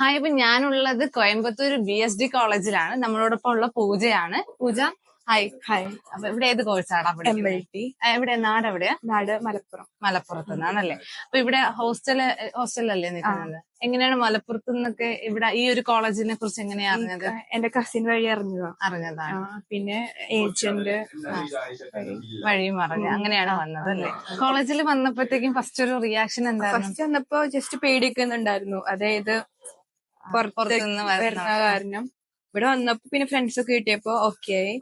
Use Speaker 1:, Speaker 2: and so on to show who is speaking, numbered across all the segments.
Speaker 1: Hi ഇപ്പൊ ഞാനുള്ളത് Coimbatore B S D കോളേജിലാണ് നമ്മളോടൊപ്പം ഉള്ള പൂജയാണ്. Pooja hi
Speaker 2: hi.
Speaker 1: അപ്പൊ ഇവിടെ ഏത് കോഴ്സാണ്
Speaker 2: എം എൽ ടി
Speaker 1: എവിടെ നാട് എവിടെയാ?
Speaker 2: നാട് മലപ്പുറം.
Speaker 1: മലപ്പുറത്ത് നിന്നാണല്ലേ അപ്പൊ ഇവിടെ ഹോസ്റ്റൽ ഹോസ്റ്റലല്ലേ നിൽക്കുന്നത്? എങ്ങനെയാണ് മലപ്പുറത്ത് നിന്നൊക്കെ ഇവിടെ ഈ ഒരു കോളേജിനെ കുറിച്ച് എങ്ങനെയാ അറിഞ്ഞത്?
Speaker 2: എന്റെ കസിൻ വഴി അറിഞ്ഞതാ.
Speaker 1: അറിഞ്ഞതാണ്.
Speaker 2: പിന്നെ ഏജന്റ്
Speaker 1: വഴിയും അറിഞ്ഞു അങ്ങനെയാണ് വന്നത് അല്ലേ കോളേജിൽ വന്നപ്പോഴത്തേക്കും ഫസ്റ്റ് ഒരു റിയാക്ഷൻ എന്താ
Speaker 2: ഫസ്റ്റ് വന്നപ്പോ ജസ്റ്റ് പേടിക്കുന്നുണ്ടായിരുന്നു അതായത് പുറത്ത്
Speaker 1: പുറത്തുനിന്ന് വരുന്ന-
Speaker 2: കാരണം. ഇവിടെ വന്നപ്പോ പിന്നെ ഫ്രണ്ട്സ് ഒക്കെ കിട്ടിയപ്പോ ഓക്കെ ആയി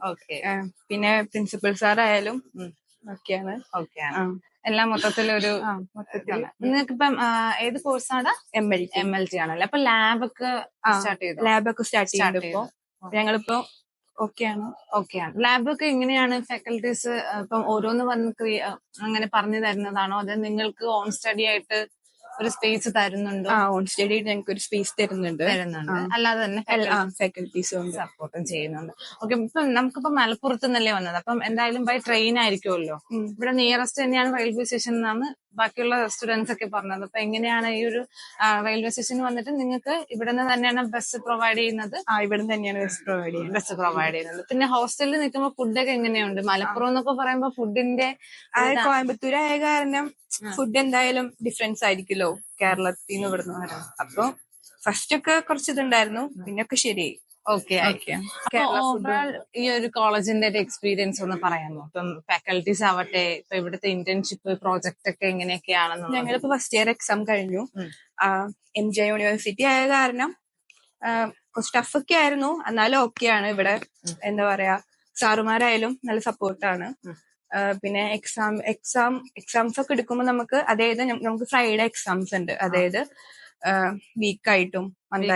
Speaker 2: പിന്നെ പ്രിൻസിപ്പൽ സാർ ആയാലും. ഓക്കെയാണ്
Speaker 1: ഓക്കെ
Speaker 2: ആ,
Speaker 1: എല്ലാം
Speaker 2: മൊത്തത്തിൽ
Speaker 1: ഒരു നിങ്ങൾക്കിപ്പം ഏത് കോഴ്സാണ്
Speaker 2: M L
Speaker 1: M L T ആണല്ലേ? അപ്പൊ ലാബൊക്കെ സ്റ്റാർട്ട് ചെയ്തു?
Speaker 2: ലാബൊക്കെ സ്റ്റാർട്ട് ചെയ്തപ്പോ ഞങ്ങളിപ്പോ ഓക്കെയാണ്
Speaker 1: ഓക്കെയാണ് ലാബൊക്കെ എങ്ങനെയാണ് ഫാക്കൽറ്റീസ് ഇപ്പം ഓരോന്ന് വന്ന് അങ്ങനെ പറഞ്ഞു തരുന്നതാണോ? അതെ നിങ്ങൾക്ക് ഓൺ സ്റ്റഡി ആയിട്ട് ഒരു സ്പേസ് തരുന്നുണ്ട്.
Speaker 2: ആ ഓൺ സ്റ്റഡി ഞങ്ങൾക്ക് ഒരു സ്പേസ് തരുന്നുണ്ട്.
Speaker 1: തരുന്നുണ്ട്. അല്ലാതെ തന്നെ
Speaker 2: ഫാക്കൽറ്റീസും
Speaker 1: സപ്പോർട്ടും ചെയ്യുന്നുണ്ട്. ഓക്കെ ഇപ്പം നമുക്കിപ്പോ മലപ്പുറത്ത് നിന്നല്ലേ വന്നത്. അപ്പം എന്തായാലും ബൈ ട്രെയിൻ ആയിരിക്കുമല്ലോ. ഇവിടെ നിയറസ്റ്റ് തന്നെയാണ് റെയിൽവേ സ്റ്റേഷൻ എന്നാണ് ബാക്കിയുള്ള സ്റ്റുഡൻസ് ഒക്കെ പറഞ്ഞത്. അപ്പൊ എങ്ങനെയാണ് ഈ ഒരു റെയിൽവേ സ്റ്റേഷനിൽ വന്നിട്ട് നിങ്ങൾക്ക് ഇവിടെ നിന്ന് തന്നെയാണ് ബസ് പ്രൊവൈഡ് ചെയ്യുന്നത്?
Speaker 2: ആ ഇവിടെ തന്നെയാണ് ബസ് പ്രൊവൈഡ് ചെയ്യുന്നത്.
Speaker 1: ബസ് പ്രൊവൈഡ് ചെയ്യുന്നത്. പിന്നെ ഹോസ്റ്റലിൽ നിൽക്കുമ്പോൾ ഫുഡൊക്കെ എങ്ങനെയുണ്ട്? മലപ്പുറം എന്നൊക്കെ പറയുമ്പോൾ ഫുഡിന്റെ
Speaker 2: കോയമ്പത്തൂർ ആയ കാരണം ഫുഡ് എന്തായാലും ഡിഫറൻസ് ആയിരിക്കുമല്ലോ. കേരളത്തിൽ നിന്ന് ഇവിടുന്ന് നിന്ന് അപ്പൊ ഫസ്റ്റ് ഒക്കെ കുറച്ച് ഇതുണ്ടായിരുന്നു പിന്നെ ഒക്കെ ശരിയായി.
Speaker 1: ഓക്കെ
Speaker 2: ഓക്കെ
Speaker 1: ഓവറോൾ ഈ ഒരു കോളേജിന്റെ ഒരു എക്സ്പീരിയൻസ് ഒന്ന് പറയാമോ? ഇപ്പം ഫാക്കൽറ്റീസ് ആവട്ടെ ഇപ്പൊ ഇവിടുത്തെ ഇന്റേൺഷിപ്പ് പ്രോജക്റ്റ് ഒക്കെ എങ്ങനെയൊക്കെയാണെന്ന്
Speaker 2: ഞങ്ങളിപ്പോ ഫസ്റ്റ് ഇയർ എക്സാം കഴിഞ്ഞു. എം ജെ യൂണിവേഴ്സിറ്റി ആയ കാരണം കുറച്ച് ടഫ് ഒക്കെ ആയിരുന്നു. എന്നാലും ആണ്. ഇവിടെ എന്താ പറയാ സാറുമാരായാലും നല്ല സപ്പോർട്ടാണ് പിന്നെ എക്സാം എക്സാം എക്സാംസ് ഒക്കെ എടുക്കുമ്പോൾ നമുക്ക് അതായത് നമുക്ക് ഫ്രൈഡേ എക്സാംസ് ഉണ്ട്. അതായത് വീക്കായിട്ടും
Speaker 1: എല്ലാ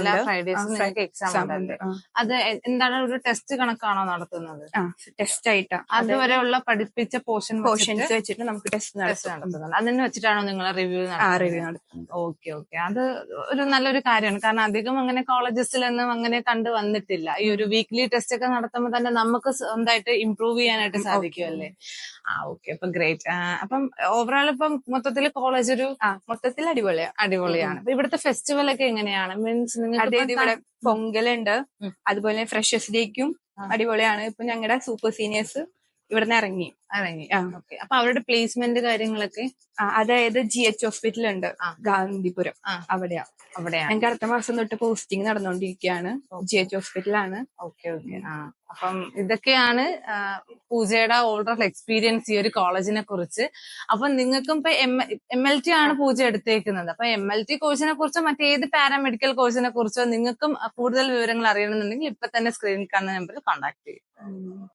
Speaker 2: ഉണ്ട്.
Speaker 1: ഫ്രൈഡേസും നിങ്ങൾക്ക് എക്സാം ഉണ്ട് അത് എന്താണ് ഒരു ടെസ്റ്റ് കണക്കാണോ നടത്തുന്നത്?
Speaker 2: ടെസ്റ്റ് ആയിട്ടാ.
Speaker 1: അതുവരെയുള്ള പഠിപ്പിച്ച പോർഷൻ
Speaker 2: പോർഷൻസ് വെച്ചിട്ട് നമുക്ക് ടെസ്റ്റ്
Speaker 1: ടെസ്റ്റ്
Speaker 2: നടത്തും.
Speaker 1: നടത്തുന്നത്. അതിന് വെച്ചിട്ടാണോ നിങ്ങൾ റിവ്യൂ
Speaker 2: റിവ്യൂ നടത്തും
Speaker 1: ഓക്കെ ഓക്കെ അത് ഒരു നല്ലൊരു കാര്യമാണ്. കാരണം അധികം അങ്ങനെ കോളേജസിലൊന്നും അങ്ങനെ കണ്ടു വന്നിട്ടില്ല. ഈ ഒരു വീക്ക്ലി ടെസ്റ്റ് ഒക്കെ നടത്തുമ്പോൾ തന്നെ നമുക്ക് സ്വന്തമായിട്ട് ഇംപ്രൂവ് ചെയ്യാനായിട്ട് സാധിക്കുമല്ലേ ആ ഓക്കെ അപ്പൊ ഗ്രേറ്റ് അപ്പം ഓവറോൾ ഇപ്പം മൊത്തത്തിൽ കോളേജ് ഒരു
Speaker 2: മൊത്തത്തിൽ
Speaker 1: അടിപൊളിയാണ്. അടിപൊളിയാണ് ഇവിടുത്തെ ഫെസ്റ്റിവൽ ഒക്കെ എങ്ങനെയാണ്? മീൻസ്
Speaker 2: ഇവിടെ പൊങ്കലുണ്ട്. അതുപോലെ ഫ്രഷേഴ്സ് ഡേക്കും അടിപൊളിയാണ്. ഇപ്പൊ ഞങ്ങളുടെ സൂപ്പർ സീനിയേഴ്സ് ഇവിടുന്ന് ഇറങ്ങി.
Speaker 1: ഇറങ്ങി.
Speaker 2: ആ.
Speaker 1: ഓക്കെ. അപ്പൊ അവരുടെ പ്ലേസ്മെന്റ് കാര്യങ്ങളൊക്കെ
Speaker 2: ആ, അതായത് ജി എച്ച് ഹോസ്പിറ്റൽ ഉണ്ട് ഗാന്ധിപുരം.
Speaker 1: അവിടെയാ
Speaker 2: അവിടെയാ.
Speaker 1: അവിടെയാണ്.
Speaker 2: ഞങ്ങൾക്ക് അടുത്ത മാസം തൊട്ട് പോസ്റ്റിംഗ് നടന്നുകൊണ്ടിരിക്കുകയാണ് ജി എച്ച് ഹോസ്പിറ്റലാണ്
Speaker 1: ഓക്കെ ഓക്കെ. ആ. അപ്പം ഇതൊക്കെയാണ് ആ, പൂജയുടെ ഓവറോൾ എക്സ്പീരിയൻസ് ഈ ഒരു കോളേജിനെ കുറിച്ച്. അപ്പൊ നിങ്ങൾക്കും ഇപ്പൊ എം എൽ ടി ആണ് പൂജ എടുത്തേക്കുന്നത്. അപ്പൊ എം എൽ ടി കോഴ്സിനെ കുറിച്ചോ മറ്റേത് പാരാമെഡിക്കൽ കോഴ്സിനെ കുറിച്ചോ നിങ്ങൾക്കും കൂടുതൽ വിവരങ്ങൾ അറിയണമെന്നുണ്ടെങ്കിൽ ഇപ്പൊ തന്നെ സ്ക്രീനിൽ കാണുന്ന നമ്പറിൽ കോൺടാക്ട് ചെയ്യും.